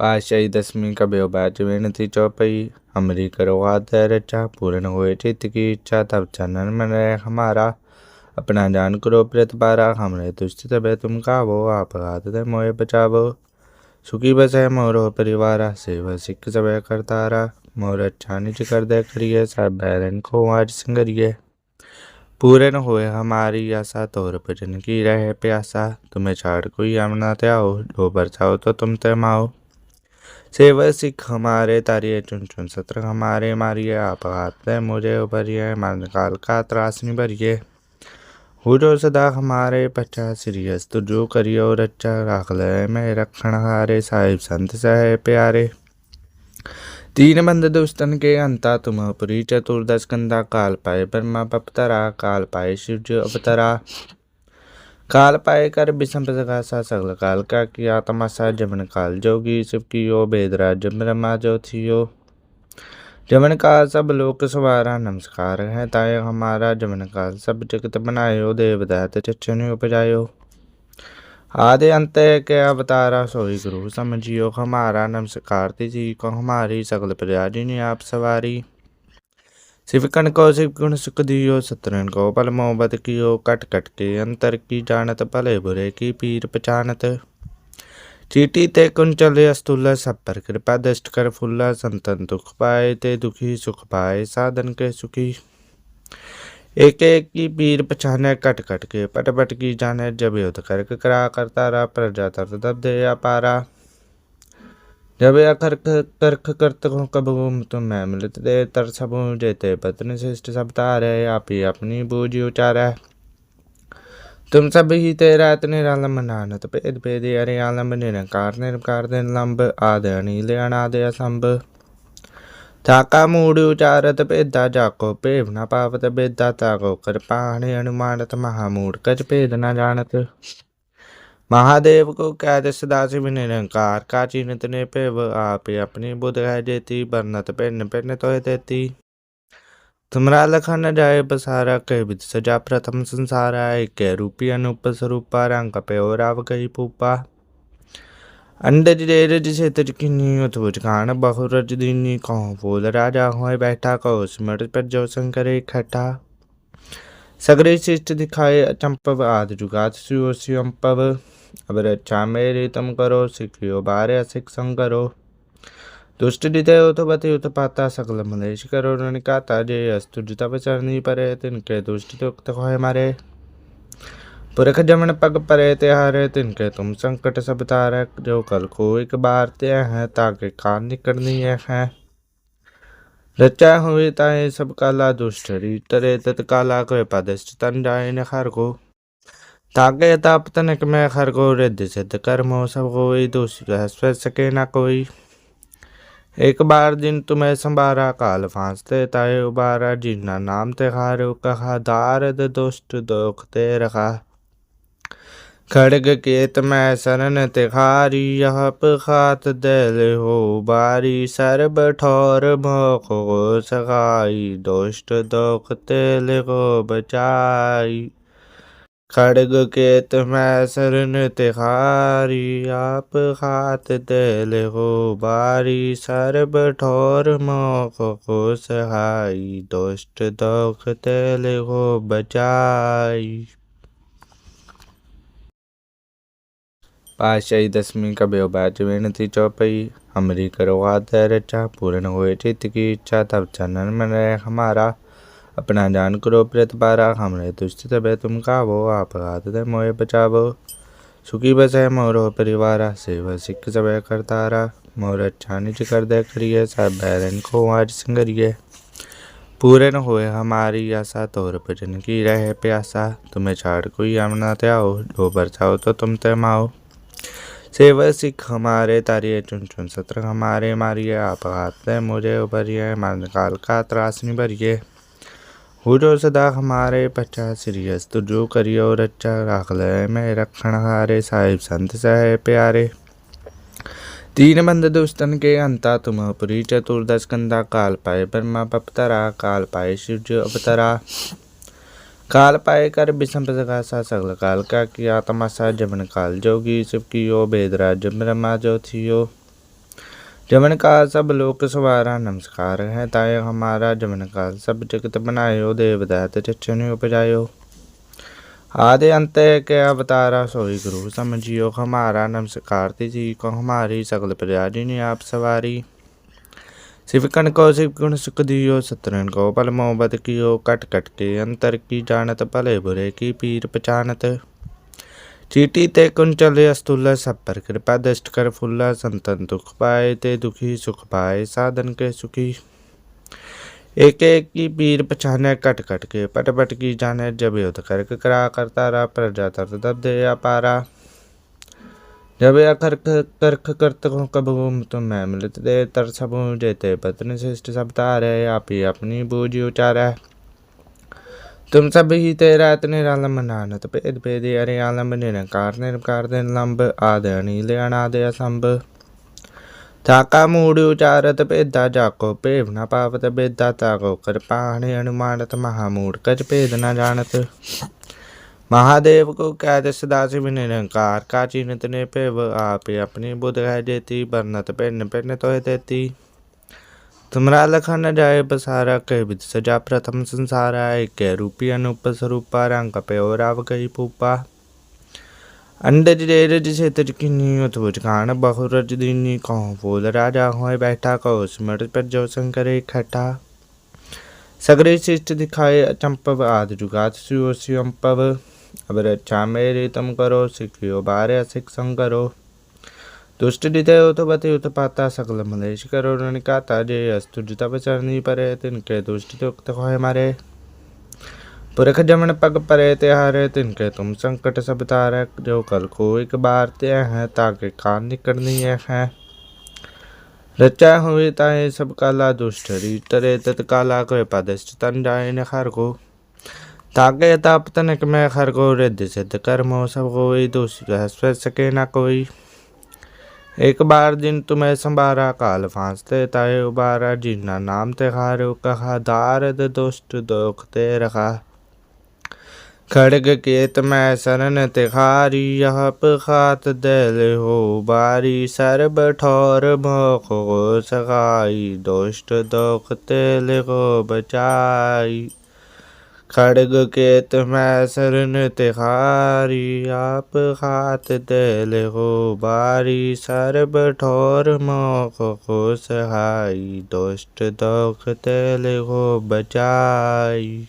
පාශයි දස්මික බ්‍යෝභාජවෙනති करो अमरीकरवादर चा पूर्ण हुए चित्त की इच्छा, तब चनन मन हमारा। अपना जान करो प्रत पारा हमरे तुष्ट तबे तुम कावो, आप घात मोहे बचावो। सुखी बस है मोरो परिवारा, सेवा सिख सब करतारा। मोर अच्छा निच कर दे करिए, सब बैरन को आज सिंगरिए। पूरन होए हमारी आशा, तोर भजन की रहे प्यासा। तुम्हें छाड़ कोई अमना त्याओ डोबर छाओ तो तुम तमाओ माओ सेवा सिख हमारे तारिये चुन चुन सत्र हमारे मारिए आप हाथ दे मुझे उभरिए मन काल का त्रास नहीं भरिए हुजो सदा हमारे पचा सिरियस तो जो करियो रच्चा राख ले मैं रखण हारे साहिब संत सहे प्यारे तीन बंद दुष्टन के अंता तुम पुरी चतुर्दश कंदा काल पाए ब्रह्मा पपतरा काल पाए शिव जो अवतरा काल पाए कर विषम सा सगल काल का किया तमाशा जमन काल जोगी शिव कियो बेदराज ब्रह्मा जो थियो जमन काल सब लोक सवारा नमस्कार है ताय हमारा जमन काल सब जगत बनायो देवदात चचन उपजायो आदि अंत के अवतारा सोई गुरु समझियो हमारा नमस्कार जी को हमारी सकल प्रजा जिन्हें आप सवारी सतरन को पल मोहब्बत कियो कट कट के अंतर की जानत भले बुरे की पीर पहचानत चीटी ते कुंचल अस्तुल सब पर कृपा दृष्ट कर फुल्ला संतन दुख पाए ते दुखी सुख पाए साधन के सुखी एक एक की पीर पछाने कट कट के पट पट की जाने जब युद्ध कर करा करता रहा प्रजा तर दब दे पारा जब या करख करख करत हो कब तुम मैं मिलत दे तर सब जेते पत्नी श्रेष्ठ सब तारे आप ही अपनी बूझी उचारा तुम सब ही तेरा इतने आलम नानत भेद भेद अरे आलम निरंकार निरंकार दिन लंब आदि अनिल अनादि असंभ ताका मूड उचारत भेदा जाको भेव न पावत भेदा ताको कर पाणी अनुमानत महामूड कच भेद न जानत महादेव को कैद सदा शिव निरंकार का चिन्हत ने पेव आप अपनी बुद्ध है जेती बरनत पेन पेन तो देती तुमरा लखन न जाए बसारा कह विद सजा प्रथम संसारा एक रूपी अनुप स्वरूपा रंग पे और आव कही पूपा अंडज डेरज से तज किन्नी उतबुज खान बहु रज दीनी कहो फूल राजा होए बैठा कहो स्मृत पर जो शंकर इकट्ठा सगरे शिष्ट दिखाए अचंपव आदि जुगात सुयो सियंपव अब रक्षा मेरे तुम करो सिखियो बारे असिख संग करो दुष्ट हृदय उत्पति उत्पाता सकल मलेश करो निकाता जे अस्तुज तब चरनी परे तिनके दुष्ट दुख होए मारे पुरख जमन पग परे त्यारे तिनके तुम संकट सब तारे जो कल को एक बार ते हैं ताके खान निकलनी है रचा हुए ताए सब काला दुष्ट तरे तत्काला को पदस्ट तन जाए न खर को ताके ताप तनक में खर को रिद्ध सिद्ध कर्मो सब कोई दुष्ट स्व सके न कोई एक बार दिन तुम्हें संबारा काल फांसते ताए उबारा जिन्ना नाम ते खारो कहा दारद दुष्ट दुख ते रखा खड़ग केत में शरण तिखारी यह खात दिल हो बारी सर्ब ठोर मोखो सखाई दुष्ट दुख तेल को बचाई खड़ग केत में शरण तिखारी, आप खात दिल हो बारी। सर्ब ठोर मोखो सहाई दुष्ट दुख तेल को बचाई। पातशाही दसवीं कबयो बाच बेनती चौपई, हमरी करो आदि रचा पूर्ण हुए चित की इच्छा, तब चनन मन हमारा। अपना जान करो प्रतिपारा हमरे तुष्ट तबे तुम कावो, आप हाथ दे मोए बचावो। सुखी बस बसे मोरो परिवारा, सेवा सिख सबे करतारा। मोर अच्छा निज कर दे करिए सब बैरन को आज संगरिए। पूरे न होए हमारी आशा, तोर भजन की रहे प्यासा। तुम्हें छाड़ कोई आमना त्याओ जो बरसाओ तो तुम ते माओ। सेवा सिख हमारे तारिये चुन चुन सत्र हमारे मारिए। आप हाथ मुझे उभरिए मन काल का त्रास नहीं भरिए हुजो सदा हमारे पचा सिरियस तो जो करियो रच्चा राख ले मैं रखण हारे साहिब संत सहे प्यारे तीन बंद दुष्टन के अंता तुम पुरी चतुर्दश कंदा काल पाए ब्रह्मा पपतरा काल पाए शिव जो अवतरा काल पाए कर विषम सा सगल काल का किया तमाशा जमन काल जोगी शिव कियो बेदराज ब्रह्मा जो थियो जमन काल सब लोक सवारा नमस्कार है ताय हमारा जमन काल सब जगत बनायो देवदात चचन उपजायो आदि अंत के अवतारा सोई गुरु समझियो हमारा नमस्कार जी को हमारी सकल प्रजा ने आप सवारी सिवकन को शिव गुण सुख दियो सतरन को पल मोहब्बत कियो कट कट के अंतर की जानत भले बुरे की पीर पहचानत चीटी ते कुंचल अस्तुल सब पर कृपा दृष्ट कर फुल्ला संतन दुख पाए ते दुखी सुख पाए साधन के सुखी एक एक की पीर पछाने कट कट के पट पट की जाने जब युद्ध करक करा करता रहा प्रजा तरत दब दे अपारा जब या करक करख करत हो कब तुम मैं मिलत दे तर सब जेते पत्नी श्रेष्ठ सब तारे आप ही अपनी बूझ उचारा तुम सब ही तेरा इतने आलम नानत भेद भेद अरे आलम निरंकार निरंकार दिन लंब आदि अनिल अनादि असंभ ਤਾਕਾ ਮੂੜ ਉਚਾਰਤ ਭੇਦਾ ਜਾਕੋ ਭੇਵ ਨ ਪਾਵਤ ਭੇਦਾ ਤਾਕੋ ਕਿਰਪਾਣੇ ਅਨੁਮਾਨਤ ਮਹਾਮੂੜ ਕਜ ਭੇਦ ਨ ਜਾਣਤ महादेव को कैद सदा शिव निरंकार का चिन्हत ने पेव आप अपनी बुद्ध है जेती बरनत पिन पिन तो देती તમારા લખાણ જાય પસારા કહેવિધ સજા પ્રથમ સંસારાય કે રૂપી અનુપ સ્વરૂપા રાંક પે ઓરાવ કહી પૂપા અંડજ દેરજ છેતજ કિની અધુજ ગાણ બહુરજ દિની કહો બોલ રાજા હોય બેઠા કહો સ્મૃત પર જો શંકરે ખઠા સગરે શિષ્ટ દિખાય અચંપવ આદ જુગાત સુયો સુયંપવ અબર ચામેરે તમ કરો શીખ્યો બારે શિક્ષણ કરો तम करो सिखियो बारे सिख संग करो दुष्ट दिते उत बते उत पाता सकल मलेश करो रणिकाता जे अस्तु तब चरनी परे तिनके दुष्ट तुक्त होए मारे पुरख जमन पग परे त्यारे तिनके तुम संकट सब तारे जो कल को एक बार ते हैं ताके खान निकलनी है रचा हुए ताए सब काला दुष्ट तरे तत्काला को पदस्ट तन जाए न खर को ताके ताप तनक में खर को रिद्ध सिद्ध कर्मो सब कोई दुष्ट स्व सके न कोई ਇੱਕ ਬਾਰ ਜਿਨ ਤੁਮੈ ਸੰਭਾਰਾ ਕਾਲ ਫਾਂਸਤੇ ਤਾਏ ਉਬਾਰਾ, ਜਿਨਾ ਨਾਮ ਤੇ ਖਾਰੂ ਕਹਾ ਦਾਰਦ ਦੁਸ਼ਟ ਦੋਖ ਤੇ ਰਖਾ। ਖੜਗ ਕੇਤ ਮੈਂ ਸਰਨ ਤਿਖਾਰੀ ਯਹ ਪਖਾਤ ਦਿਲ ਹੋ ਬਾਰੀ, ਸਰਬ ਠੋਰ ਮੋਖ ਸਖਾਈ, ਦੁਸ਼ਟ ਦੋਖ ਤੇ ਲਿਖੋ ਬਚਾਈ। खड़ग के तुम्हें शरण तिहारी, आप हाथ दिल हो बारी। सर्ब ठोर मोख को सहाई दुष्ट दुख दल हो बचाई।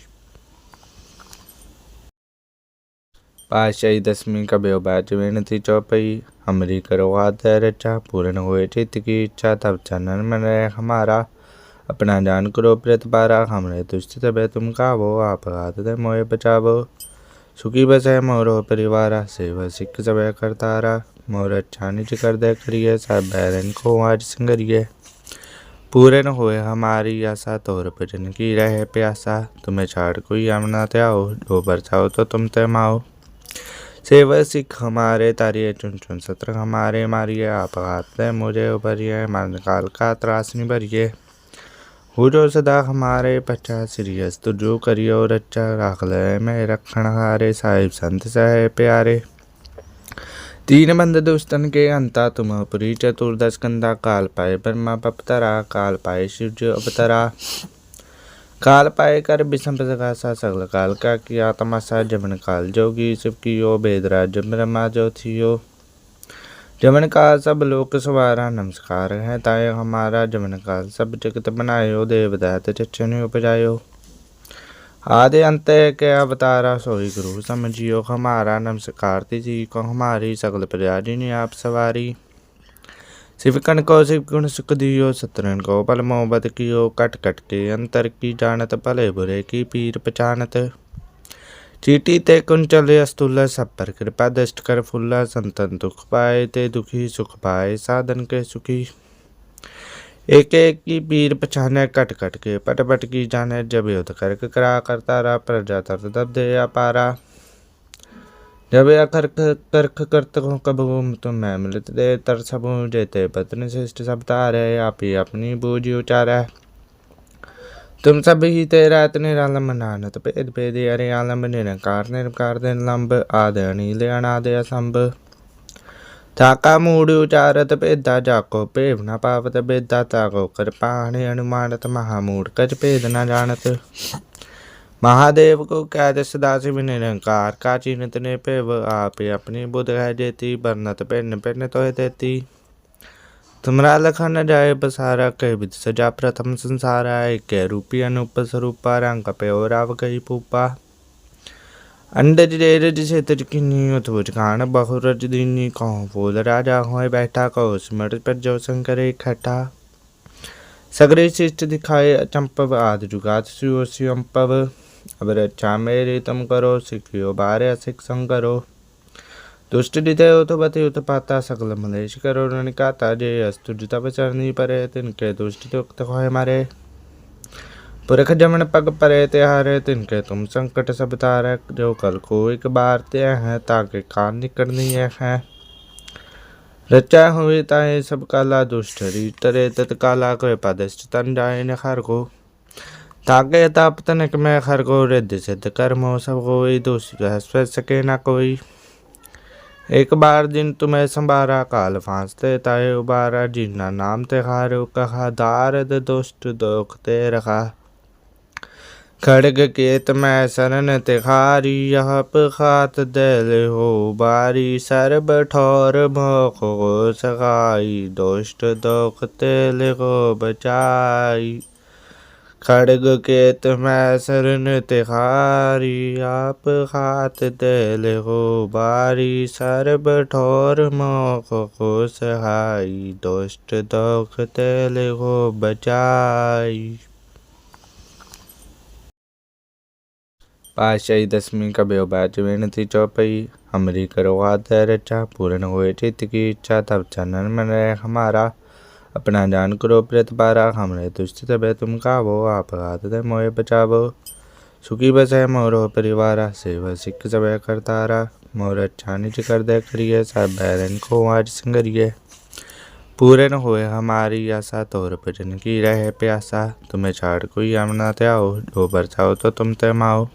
पाशाही दसवीं का व्यवभाज विनती चौपाई, हमारी करो आदर अच्छा पूर्ण हुए चित की इच्छा, तब चनन में रहे हमारा। अपना जान करो प्रतिपारा हमरे तुष्ट तबे तुम कावो आप हाथ दे मोए बचावो। सुखी बस बसे मोरो परिवारा, सेवा सिख सबे करतारा मोर अच्छा निज कर दे करिए, सब बैरन को आज संगरिए। पूरे न हुए हमारी आशा, तोर भजन की रहे प्यासा। तुम्हें छाड़ कोई आमना त्याओ जो बरसाओ तो तुम ते माओ। सेव सिख हमारे तारिये चुन चुन सत्र हमारे मारिए। आप हाथ मुझे उभरिए, मन काल का त्रासनी भरिए हो जो सदा हमारे पचा सीरियस तो जो करियो रच्चा रख ले मैं रखण हारे साहिब संत सहे प्यारे तीन बंद दुष्टन के अंता तुम पुरी चतुर्दश कंदा काल पाए ब्रह्मा पपतरा काल पाए शिव अवतरा काल पाए कर विषम सा सगल काल का किया तमाशा जमन काल जोगी शिव कियो बेदराज ब्रह्मा जो थियो ਜਮਨ ਕਾਲ ਸਭ ਲੋਕ ਸਵਾਰਾ, ਨਮਸਕਾਰ ਹੈ ਤਾਏ ਹਮਾਰਾ। ਜਮਨ ਕਾਲ ਸਭ ਜਗਤ ਬਣਾਇਓ, ਦੇਵ ਦਾਤ ਚਚੇ ਨੇ ਉਪਜਾਇਓ। ਆਦੇ ਅੰਤੇ ਕੇ ਅਵਤਾਰਾ, ਸੋਈ ਗੁਰੂ ਸਮਝਿਓ ਹਮਾਰਾ। ਨਮਸਕਾਰ ਤੇ ਜੀ ਕੋ ਹਮਾਰੀ ਸਗਲ ਪ੍ਰਜਾ ਜੀ ਨੇ ਆਪ ਸਵਾਰੀ। ਸਿਵ ਸਿਵਕਣ ਕੋ ਗੁਣ ਸੁਖ ਦਿਓ ਸਤਰਨ ਕੋ ਪਲ ਮੁਹਬਤ ਕੀਓ। ਕਟ ਕਟ ਕੇ ਅੰਤਰ ਕੀ ਜਾਣਤ, ਭਲੇ ਬੁਰੇ ਕੀ ਪੀਰ ਪਛਾਨਤ ते कुंचल अस्तुल सब पर कृपा दृष्ट कर फुल्ला संतन दुख पाए ते दुखी सुख पाए साधन के सुखी एक एक की पीर पछाने कट कट के पट पट की जाने जब युद्ध करक करा करता रहा प्रजा तर दब दे अपारा जब या करख करख करत हो कब तुम मैं मिलत दे तर सब जेते पत्नी श्रेष्ठ सब तारे आप ही अपनी बूझ उचारा तुम सब ही तेरा इतने आलम नानत भेद भेद अरे आलम निरंकार निरंकार दिन लंब आदि अनिल अनादि असंभ ਤਾਕਾ ਮੂੜ ਉਚਾਰਤ ਭੇਦਾ ਜਾਕੋ ਭੇਵ ਨ ਪਾਵਤ ਭੇਦਾ ਤਾਕੋ ਕਿਰਪਾਣੇ ਅਨੁਮਾਨਤ ਮਹਾਮੂੜ ਕਜ ਭੇਦ ਨ ਜਾਣਤ તમારા લખાણ જાય પસારા કહે વિધ સજા પ્રથમ સંસારાય કે રૂપી અનુપ સ્વરૂપા રાંક પે ઓરાવ કહી પૂપા અંડજ ડેરજ છે તજકીની અથવા જખાણ બહુરજ દીની કહો ફૂલ રાજા હોય બેઠા કહો સ્મૃત પર જો શંકરે ખટા સગરે શિષ્ટ દિખાય અચંપવ આદ જુગાત સુયો સુયંપવ અવર ચામે રીતમ કરો શીખ્યો બારે શિક્ષણ કરો 두스트리데오토바테 요토바타 사글라말레시카로나니까 따제 야스투주타바차니 파레틴 게 두스트리토크타코에 마레 ਪੁਰਖ ਜਮਨ ਪਗ ਪਰੇ ਤੇ ਹਾਰੇ ਤਿਨ ਕੇ ਤੁਮ ਸੰਕਟ ਸਭ ਤਾਰਕ ਜੋ ਕਲ ਕੋ ਇੱਕ ਬਾਰ ਤੇ ਹੈ ਤਾਂ ਕਿ ਕਾਨ ਨਿਕੜਨੀ ਹੈ ਰਚਾ ਹੋਵੇ ਤਾਂ ਇਹ ਸਭ ਕਾਲਾ ਦੁਸ਼ਟਰੀ ਤਰੇ ਤਤ ਕਾਲਾ ਕੋਈ ਪਦਸ਼ਟ ਤਨ ਜਾਏ ਨ ਹਰ ਕੋ ਤਾਗੇ ਤਾਪ ਤਨਕ ਮੈਂ ਹਰ ਕੋ ਰਿੱਧ ਸਿੱਧ ਕਰਮੋ ਸਭ ਕੋਈ ਦੋਸ਼ ਹਸਵੇ ਸਕੇ ਨਾ ਕੋਈ एक बार दिन तुम्हें संभारा काल फांसते ताए उबारा जिन्ना नाम ते खारो कहा दारद दुष्ट दुख ते रखा खड़ग केत मैं शरण तिखारी यह खात दिल हो बारी सर्ब ठोर मोखो सखाई दुष्ट दुख तेल को बचाई खड़ग के तुम्हें शरण तिहारी आप हाथ दिल हो बारी, सर्ब ठोर मोख को सहाई दोस्त दोख तेल हो बचाई। पाशाही दसवीं का बेबाज विनती चौपाई। हमरी करो आदर चा पूर्ण हुए, चित्त की इच्छा, तब चनन रहे हमारा। अपना जान करो प्रतिपारा हमरे तुष्ट तबे तुम कावो, आप हाथ मोए बचावो। सुखी बस बसे मोरो परिवारा, सेव सिख सबे करतारा। मोर अच्छा निज कर दे करिए सब बैरन को आज संगरिए। पूरे न होए हमारी आशा, तोर भजन की रहे प्यासा। तुम्हें छाड़ कोई आमना त्याओ दो बरसाओ तो तुम ते माओ।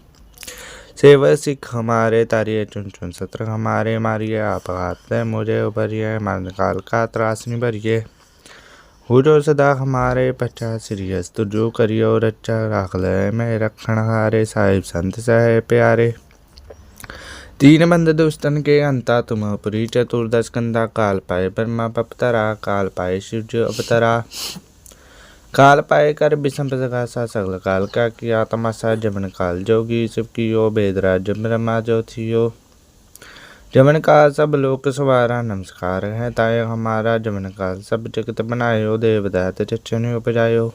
सेव सिख हमारे तारिये चुन चुन सत्र हमारे मारिए। आप हाथ मुझे उभरिए मन काल का त्रासनी भरिए हुरो सदा हमारे पचा सिरियस तो जो करियो रच्चा राख ले मैं रखण हारे साहिब संत सहे प्यारे तीन बंद दुष्टन के अंता तुम पुरी चतुर्दश कंदा काल पाए ब्रह्मा पपतरा काल पाए शिव अवतरा काल पाए कर विषम सा सगल काल का किया तमाशा जमन काल जोगी शिव की यो बेदराज ब्रह्मा जो थियो जमन काल सब लोक सवारा नमस्कार है ताय हमारा जमन काल सब जगत बनायो देवदात चचन उपजायो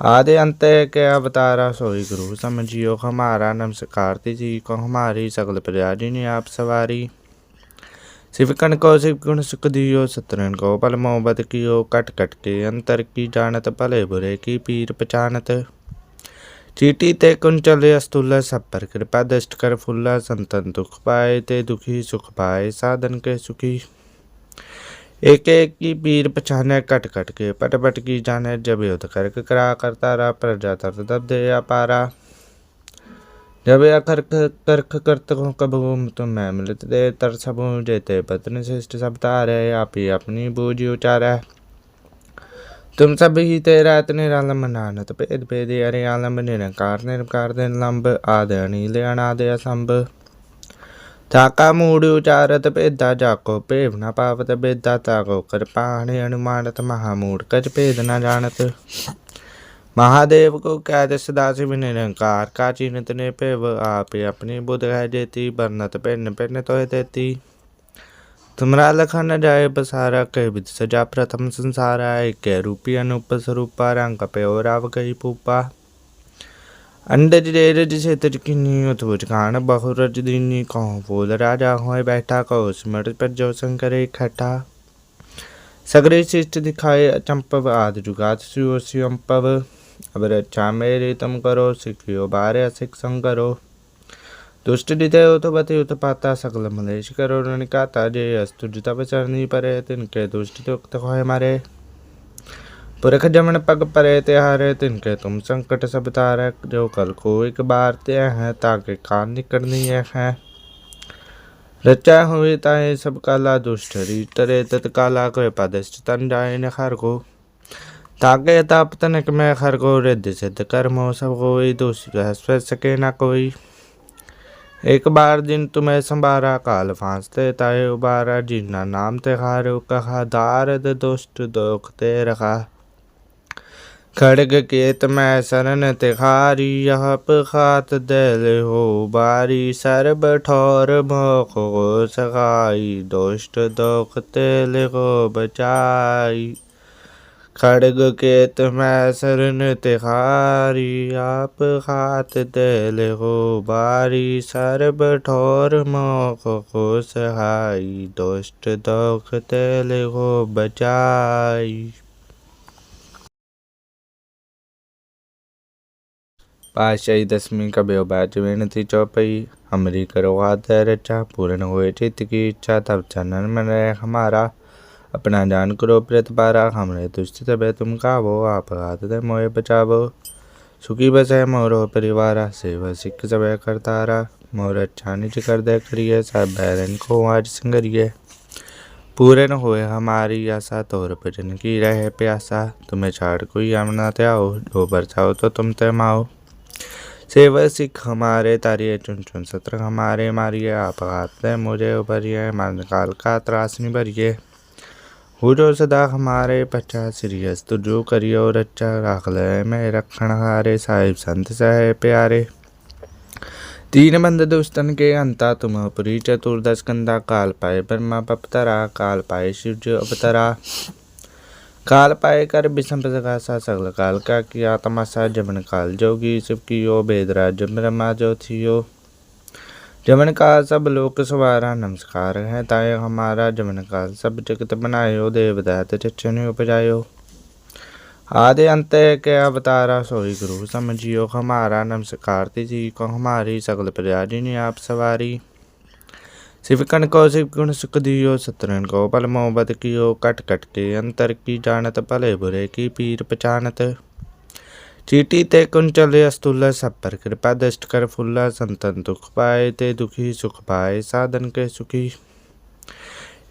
आदि अंत के अवतारा सोई गुरु समझियो हमारा नमस्कार जी को हमारी सगल प्रजा जिन्हें आप सवारी शिवकन को शिव गुण सुख दियो सत्रन को पल मोहब्बत कियो कट कट के अंतर की जानत भले बुरे की पीर पहचानत चीटी ते कुंचल अस्तुल सब पर कृपा दृष्ट कर फुल्ला संतन दुख पाए ते दुखी सुख पाए साधन के सुखी एक एक की पीर पछाने कट कट के पट पट की जाने जब युद्ध कर करा करता रहा प्रजा तर दब दे पारा जब या करख करख करत को कब तुम मैं मिलत दे तर सब जेते पत्न श्रेष्ठ सब तारे आप ही अपनी बूझी उचारा Tumsabihite ratne alamana to pedpede are alamanina karne karden lamb adani leanade asamba. ਥਾਕਾ ਮੂੜ ਉਚਾਰਤ ਭੇਦਾ ਜਾਕੋ ਭੇਵ ਨਾ ਪਾਵਤ ਬੇਦਾ ਤਾਕੋ ਕਿਰਪਾਣੇ ਅਨੁਮਾਨਤ ਮਹਾਮੂੜ ਕਜ ਭੇਦ ਨਾ ਜਾਣਤ ਮਹਾਦੇਵ ਕੋ ਕਹਿ ਦਿਸ ਦਾਸ ਨਿਰੰਕਾਰ ਕਾ ਚਿੰਤ ਨੇ ਭੇਵ ਆਪੇ ਆਪਣੀ ਬੁਧ ਹੈ ਜੇਤੀ ਬਰਨਤ ਭਿੰਨ ਭਿੰਨ ਤੋਏ ਤੇਤੀ पिन पिन तो देती तुमरा लखा न जाए बसारा कह विद सजा प्रथम संसारा एक रूपी अनुप स्वरूपा रंग पे और आव गई पूपा अंडज डेरज से तिरकिनी उतवज खान बहुरज दीनी कहो फूल राजा होए बैठा कहो स्मृत पर जो शंकर इकट्ठा सगरे शिष्ट दिखाए अचंपव आदि जुगात शिव शिवंपव अब रक्षा मेरी तुम करो सिखियो बारे सिख संग करो દુષ્ટદિધય ઉતોબતે ઉતપાતા સકલ મલેશકરોણની કાતા જે અસ્તુ જુતાપચરની પરે તિન કે દુષ્ટિતોક્ત હોય મારે ਪੁਰਖ ਜਮਨ ਪਗ ਪਰੇ ਤੇ ਹਾਰੇ ਤਿਨ ਕੇ ਤੁਮ ਸੰਕਟ ਸਭ ਤਾਰੈ ਜੋ ਕਲ ਕੋ ਇੱਕ ਬਾਰ ਤੇ ਹੈ ਤਾਂ ਕੇ ਕਾਨ ਨਿਕੜਨੀ ਹੈ ਰਚਾ ਹੋਏ ਤਾਂ ਇਹ ਸਭ ਕਾਲਾ ਦੁਸ਼ਟਰੀ ਤਰੇ ਤਤ ਕਾਲਾ ਕੋਈ ਪਦਸ਼ਟ ਤਨ ਜਾਏ ਨ ਹਰ ਕੋ ਤਾਗੇ ਤਾਪ ਤਨਕ ਮੈਂ ਹਰ ਕੋ ਰਿੱਧ ਸਿੱਧ ਕਰਮੋ ਸਭ ਕੋਈ ਦੋਸ਼ ਰਹਿ ਸਕੇ ਨਾ ਕੋਈ एक बार दिन तुम्हें संभारा काल फांसते ताए उबारा जिन्ना नाम ते हारो कहा दारद दुष्ट दोख ते रखा खड़ग केत मैं शरण तिखारी यह खात दिल हो बारी सर्ब ठोर मोख को सगाई दुष्ट दोख तिल को बचाई ਖੜਗ ਕੇਤ ਮੈਂ ਸਰਨ ਤਿਹਾਰੀ ਆਪ ਖਾਤ ਦਿਲ ਹੋ ਬਾਰੀ ਸਰਬ ਠੋਰ ਮੋਖ ਕੋ ਸਹਾਈ ਦੁਸ਼ਟ ਦੁਖ ਤੇਲ ਹੋ ਬਚਾਈ પાશાહી દસમી કબ્યો બાજ વેણથી ચોપઈ હમરી કરો આદર ચા પૂર્ણ હોય ચિતકી ઈચ્છા તપ ચનન મને હમારા अपना जान करो प्रेत प्रतिपारा हमरे तुष्ट तबे तुम कावो, आप हाथ दे मोए बचावो। सुखी बस बसे मोरो परिवारा, सेव सिख सबे करतारा मोर अच्छा निज कर दे करिए, सब बैरन को आज संगरिए। पूरे न होए हमारी आशा, तोर भजन की रहे प्यासा। तुम्हें छाड़ कोई आमना त्याओ दो बरसाओ तो तुम ते माओ। सेव सिख हमारे तारिये चुन चुन सत्र हमारे मारिए। आप हाथ मुझे उभरिए मन काल का त्रासनी भरिए हो जो सदा हमारे पचा सिरियस तो जो करियो रच्चा रख ले मैं रखण हारे साहिब संत सहे प्यारे तीन बंद दुष्टन के अंता तुम पुरी चतुर्दश कंदा काल पाए ब्रह्मा पपतरा काल पाए शिव जो अवतरा काल पाए कर विषम सा सगल काल का किया तमाशा जमन काल जोगी शिव की यो बेदराज ब्रह्मा जो थियो जमन काल सब लोक सवारा नमस्कार है ताय हमारा जमन काल सब जगत बनायो देवदात चचन उपजायो आदि अंत के अवतारा सोई गुरु समझियो हमारा नमस्कार जी को हमारी सगल प्रजा जिन्हें आप सवारी शिवकन को शिव गुण सुख दियो सत्रन को पल मोहब्बत कियो कट कट के अंतर की जानत भले बुरे की पीर पहचानत चीटी ते कुंचल अस्तुल सब पर कृपा दृष्ट कर फुल्ला संतन दुख पाए ते दुखी सुख पाए साधन के सुखी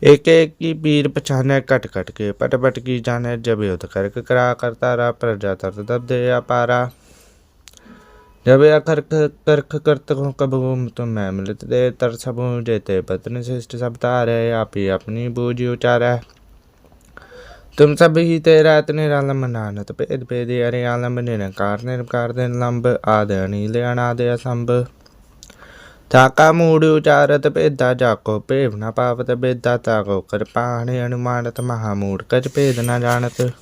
एक एक की पीर पछाने कट कट के पट पट की जाने जब युद्ध कर करा करता रहा प्रजा तर दब दे पारा जब अखर करख करत हो कब तुम मैं मिलत दे तर सब जेते पत्न श्रेष्ठ सब तारे आप ही अपनी बूझी उचारा Tumsabihitetratinilamananat pedpedi arialamanina karnir karden lamb adani lianade asamb ਥਾਕਾ ਮੂੜ ਉਚਾਰਤ ਭੇਦਾ ਜਾਕੋ ਭੇਵ ਨਾ ਪਾਵਤ, ਭੇਦਾ ਤਾਕੋ ਕਿਰਪਾਣੇ ਅਨੁਮਾਨਤ ਮਹਾਮੂੜ ਕਜ ਭੇਦ ਨਾ ਜਾਣਤ।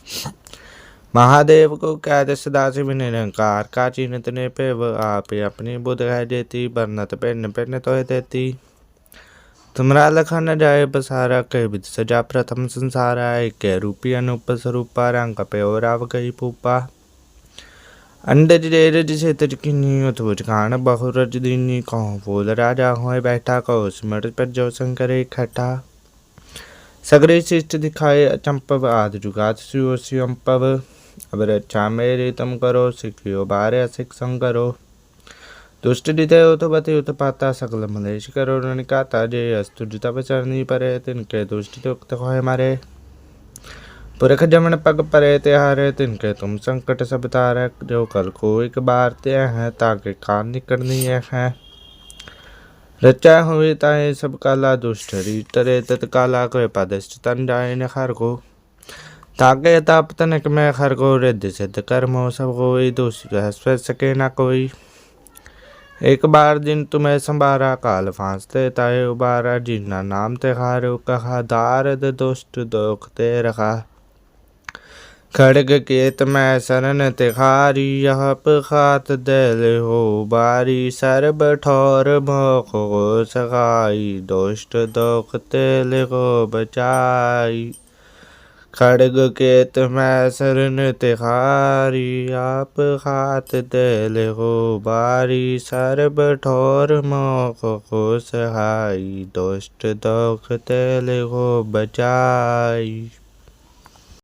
ਮਹਾਦੇਵ ਕੋ ਕਹਿ ਸਦਾ ਸਿਵ ਨਿਰੰਕਾਰ, ਕਾ ਚਿੰਤ ਨੇ ਭੇਵ ਆਪੇ ਆਪਣੀ ਬੁਧ ਹੈ ਜੇਤੀ ਬਰਨਤ ਪਿੰਨ ਪਿੰਨ ਤੋਏ ਤੇਤੀ। తుమ్రాలఖండ పసారక విదిసజా ప్రథమ సంసారాయ కేరూపి అనుపస్వరూప రంగపయోరావకై పూప ਅੰਡਜ ਦੇ ਰਜ ਸੇ ਤਰਕਿਨੀ ਉਤਵਜ ਖਾਨ ਬਹੁ ਰਜ ਦਿਨੀ, ਕਉ ਬੋਲ ਰਾਜਾ ਹੋਇ ਬੈਠਾ, ਕਉ ਸਮਰ ਪਰ ਜੋ ਸੰਕਰੇ ਖਟਾ। ਸਗਰੇ ਸਿਸ਼ਟ ਦਿਖਾਏ ਅਚੰਪਵ, ਆਦ ਜੁਗਾਤ ਸਿਉ ਸਿਉ ਅੰਪਵ ਅਬਰ ਚਾਮੇਰੇ ਤਮ ਕਰੋ ਸਿਕਿਓ ਬਾਰੇ ਸਿਕ ਸੰਗਰੋ। ದುಷ್ಟಡಿದೆಯೋತುಬತೆಯುತಪಾತ ಸಕಲ ಮಲೇಶಿಕರುಣಿಕಾತ ಜೇಯಸ್ತು ಜುತಪಚರಣೀಪರೇತಿನ್ಕೆ ದುಷ್ಟಿತೋಕ್ತ ಹೋಯ ಮಾರೆ ਪੁਰਖ ਜਮਨ ਪਗ ਪਰੇ ਤੇ ਹਾਰੇ ਤਿਨ ਕੇ ਤੁਮ ਸੰਕਟ ਸਭ ਤਾਰਕ ਜੋ ਕਲ ਕੋ ਇੱਕ ਬਾਰ ਤੇ ਹੈ ਤਾਂ ਕੇ ਕਾਨ ਨਿਕੜਨੀ ਹੈ ਰਚਾ ਹੋਵੇ ਤਾਂ ਇਹ ਸਭ ਕਾਲਾ ਦੁਸ਼ਟਰੀ ਤਰੇ ਤਤ ਕਾਲਾ ਕੋਇ ਪਦਸ਼ਟ ਤਨ ਜਾਏ ਨ ਹਰ ਕੋ ਤਾਗੇ ਤਾਪ ਤਨਕ ਮੈਂ ਹਰ ਕੋ ਰਿੱਧ ਸਿੱਧ ਕਰਮੋ ਸਭ ਕੋਈ ਦੋਸ਼ ਰਹਿ ਸਕੇ ਨਾ ਕੋਈ एक बार दिन तुम्हें संभारा काल फांसते ताए उबारा जिन्ना नाम ते हारो कहा दारद दुष्ट दोख ते रखा खड़ग केत मैं शरण तिखारी यह खात दिल हो बारी सर्ब ठोर मोख को सगाई दुष्ट दोख तिल को बचाई ਖੜਗ ਕੇਤ ਮੈਂ ਸਰਨ ਤਿਹਾਰੀ ਆਪ ਖਾਤ ਦਿਲ ਹੋ ਬਾਰੀ, ਸਰਬ ਠੋਰ ਮੋਖ ਕੋ ਸਹਾਈ, ਦੁਸ਼ਟ ਦੋਖ ਤੇਲ ਹੋ ਬਚਾਈ।